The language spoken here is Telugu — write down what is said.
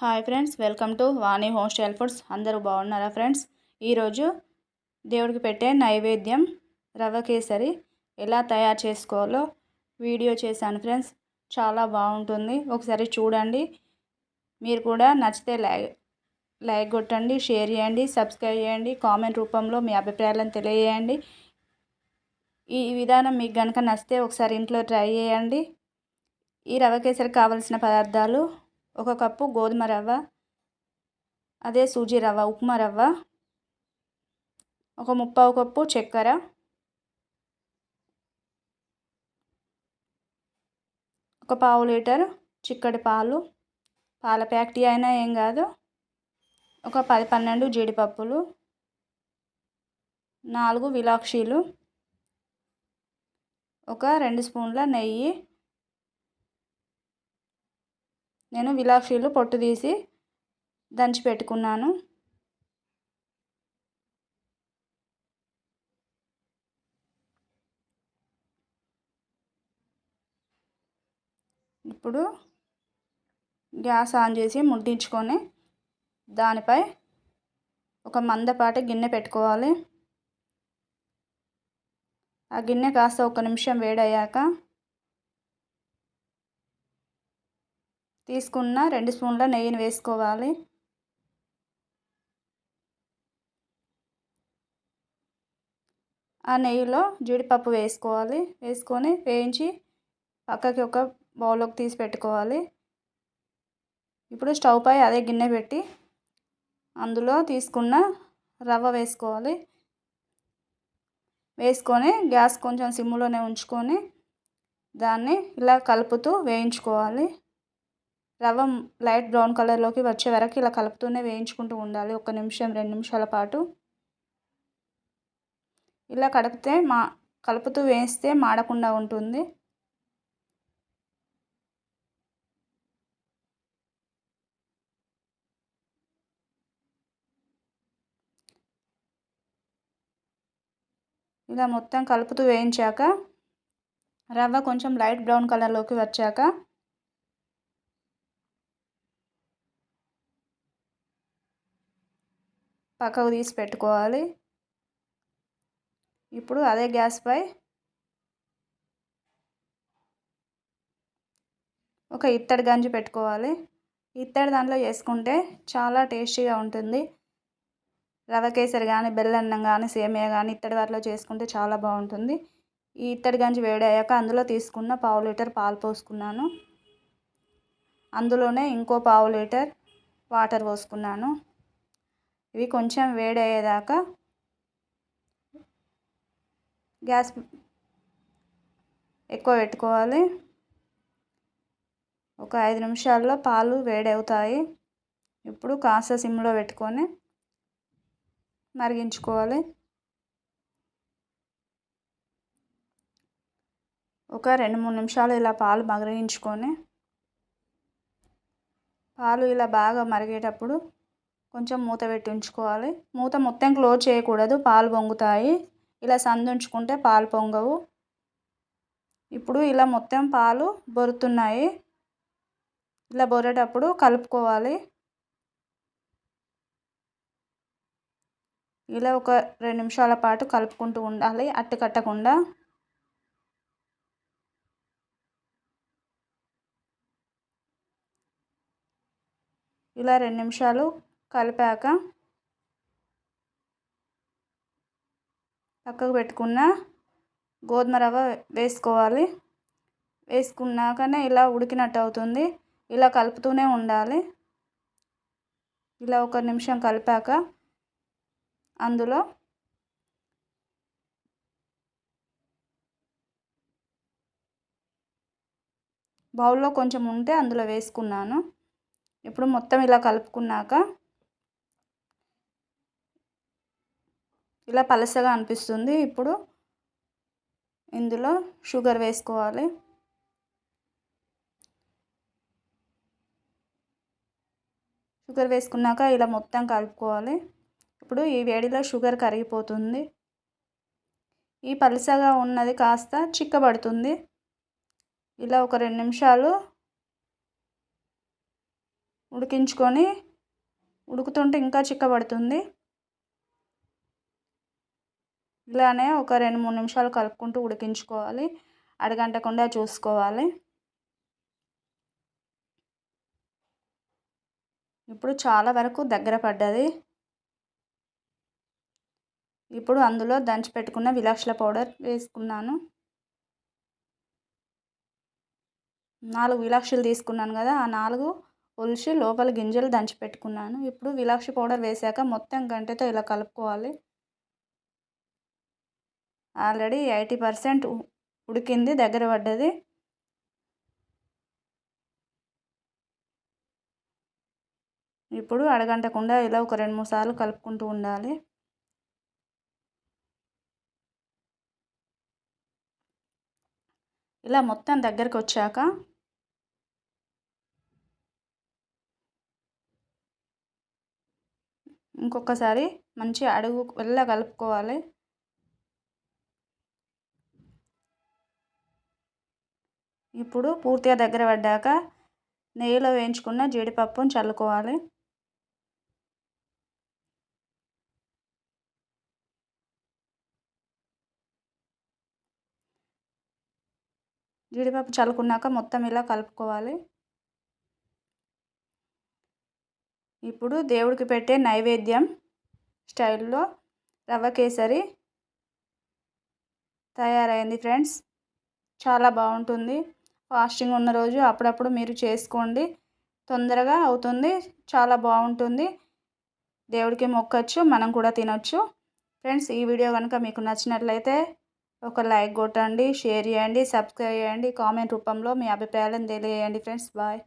Hi friends welcome to Vani home style foods. అందరూ బాగున్నారా ఫ్రెండ్స్? ఈరోజు దేవుడికి పెట్టే నైవేద్యం రవ్వ కేసరి. ఎలా తయారు చేసుకోవాలో వీడియో చేశాను ఫ్రెండ్స్. చాలా బాగుంటుంది. ఒకసారి చూడండి. మీరు కూడా నచ్చితే లైక్ లైక్ కొట్టండి షేర్ చేయండి సబ్స్క్రైబ్ చేయండి కామెంట్ రూపంలో మీ అభిప్రాయాలను తెలియజేయండి. ఈ విధానం మీకు కనుక నచ్చితే ఒకసారి ఇంట్లో ట్రై చేయండి. ఈ రవ్వ కేసరి కావలసిన పదార్థాలు ఒక కప్పు గోధుమ రవ్వ అదే సూజీ రవ్వ ఉప్మా రవ్వ ఒక ముప్పావు కప్పు చక్కెర ఒక పావు లీటర్ చిక్కటి పాలు పాల ప్యాకెట్ అయినా ఏం కాదు ఒక పది పన్నెండు జీడిపప్పులు నాలుగు విలాక్షీలు ఒక రెండు స్పూన్ల నెయ్యి నేను విలాక్షీలు పొట్టు తీసి దంచి పెట్టుకున్నాను. ఇప్పుడు గ్యాస్ ఆన్ చేసి ముట్టించుకొని దానిపై ఒక మందపాటి గిన్నె పెట్టుకోవాలి. ఆ గిన్నె కాస్త ఒక నిమిషం వేడయ్యాక తీసుకున్న రెండు స్పూన్ల నెయ్యిని వేసుకోవాలి. ఆ నెయ్యిలో జీడిపప్పు వేసుకోవాలి. వేసుకొని వేయించి పక్కకి ఒక బౌల్లోకి తీసి పెట్టుకోవాలి. ఇప్పుడు స్టవ్ పై అదే గిన్నె పెట్టి అందులో తీసుకున్న రవ్వ వేసుకోవాలి. వేసుకొని గ్యాస్ కొంచెం సిమ్లోనే ఉంచుకొని దాన్ని ఇలా కలుపుతూ వేయించుకోవాలి. రవ్వ లైట్ బ్రౌన్ కలర్లోకి వచ్చే వరకు ఇలా కలుపుతూనే వేయించుకుంటూ ఉండాలి. ఒక నిమిషం రెండు నిమిషాల పాటు. ఇలా కడిపితే మా కలుపుతూ వేస్తే మాడకుండా ఉంటుంది. ఇలా మొత్తం కలుపుతూ వేయించాక రవ్వ కొంచెం లైట్ బ్రౌన్ కలర్లోకి వచ్చాక పక్కకు తీసి పెట్టుకోవాలి. ఇప్పుడు అదే గ్యాస్పై ఒక ఇత్తడి గంజి పెట్టుకోవాలి. ఇత్తడి దాంట్లో చేసుకుంటే చాలా టేస్టీగా ఉంటుంది. రవ కేసరి కానీ బెల్లన్నం కానీ సేమియా కానీ ఇత్తడి వాటిలో చేసుకుంటే చాలా బాగుంటుంది. ఈ ఇత్తడి గంజి వేడయ్యాక అందులో తీసుకున్న పావు లీటర్ పాలు పోసుకున్నాను. అందులోనే ఇంకో పావు లీటర్ వాటర్ పోసుకున్నాను. ఇవి కొంచెం వేడయ్యేదాకా గ్యాస్ ఎక్కువ పెట్టుకోవాలి. ఒక ఐదు నిమిషాల్లో పాలు వేడవుతాయి. ఇప్పుడు కాస్త సిమ్లో పెట్టుకొని మరిగించుకోవాలి. ఒక రెండు మూడు నిమిషాలు ఇలా పాలు మరిగించుకొని పాలు ఇలా బాగా మరిగేటప్పుడు కొంచెం మూత పెట్టి ఉంచుకోవాలి. మూత మొత్తం క్లోజ్ చేయకూడదు. పాలు పొంగుతాయి. ఇలా సందుంచుకుంటే పాలు పొంగవు. ఇప్పుడు ఇలా మొత్తం పాలు బొరుతున్నాయి. ఇలా బొరేటప్పుడు కలుపుకోవాలి. ఇలా ఒక రెండు నిమిషాల పాటు కలుపుకుంటూ ఉండాలి. అట్టు కట్టకుండా. ఇలా రెండు నిమిషాలు కలిపాక పక్కకు పెట్టుకున్న గోధుమ రవ్వ వేసుకోవాలి. వేసుకున్నాకనే ఇలా ఉడికినట్టు అవుతుంది. ఇలా కలుపుతూనే ఉండాలి. ఇలా ఒక నిమిషం కలిపాక అందులో బౌల్లో కొంచెం ఉంటే అందులో వేసుకున్నాను. ఇప్పుడు మొత్తం ఇలా కలుపుకున్నాక ఇలా పలసగా అనిపిస్తుంది. ఇప్పుడు ఇందులో షుగర్ వేసుకోవాలి. షుగర్ వేసుకున్నాక ఇలా మొత్తం కలుపుకోవాలి. ఇప్పుడు ఈ వేడిలో షుగర్ కరిగిపోతుంది. ఈ పలసగా ఉన్నది కాస్త చిక్కబడుతుంది. ఇలా ఒక రెండు నిమిషాలు ఉడికించుకొని ఉడుకుతుంటే ఇంకా చిక్కబడుతుంది. ఇలానే ఒక రెండు మూడు నిమిషాలు కలుపుకుంటూ ఉడికించుకోవాలి. అడగంటకుండా చూసుకోవాలి. ఇప్పుడు చాలా వరకు దగ్గర పడ్డది. ఇప్పుడు అందులో దంచి పెట్టుకున్న విలాక్షల పౌడర్ వేసుకున్నాను. నాలుగు విలాక్షలు తీసుకున్నాను కదా ఆ నాలుగు ఒలిచి లోపల గింజలు దంచి పెట్టుకున్నాను. ఇప్పుడు విలాక్షి పౌడర్ వేసాక మొత్తం గంటతో ఇలా కలుపుకోవాలి. ఆల్రెడీ ఎయిటీ పర్సెంట్ ఉడికింది దగ్గర పడ్డది. ఇప్పుడు అడగంటకుండా ఇలా ఒక రెండు మూడు సార్లు కలుపుకుంటూ ఉండాలి. ఇలా మొత్తం దగ్గరికి వచ్చాక ఇంకొకసారి మంచి అడుగు వెళ్ళ కలుపుకోవాలి. ఇప్పుడు పూర్తిగా దగ్గర పడ్డాక నెయ్యిలో వేయించుకున్న జీడిపప్పును చల్లుకోవాలి. జీడిపప్పు చల్లుకున్నాక మొత్తం ఇలా కలుపుకోవాలి. ఇప్పుడు దేవుడికి పెట్టే నైవేద్యం స్టైల్లో రవ్వ కేసరి తయారైంది ఫ్రెండ్స్. చాలా బాగుంటుంది. ఫాస్టింగ్ ఉన్న రోజు అప్పుడప్పుడు మీరు చేసుకోండి. తొందరగా అవుతుంది. చాలా బాగుంటుంది. దేవుడికి మొక్కచ్చు. మనం కూడా తినొచ్చు. ఫ్రెండ్స్ ఈ వీడియో కనుక మీకు నచ్చినట్లయితే ఒక లైక్ కొట్టండి షేర్ చేయండి సబ్స్క్రైబ్ చేయండి. కామెంట్ రూపంలో మీ అభిప్రాయాలను తెలియజేయండి. Friends bye.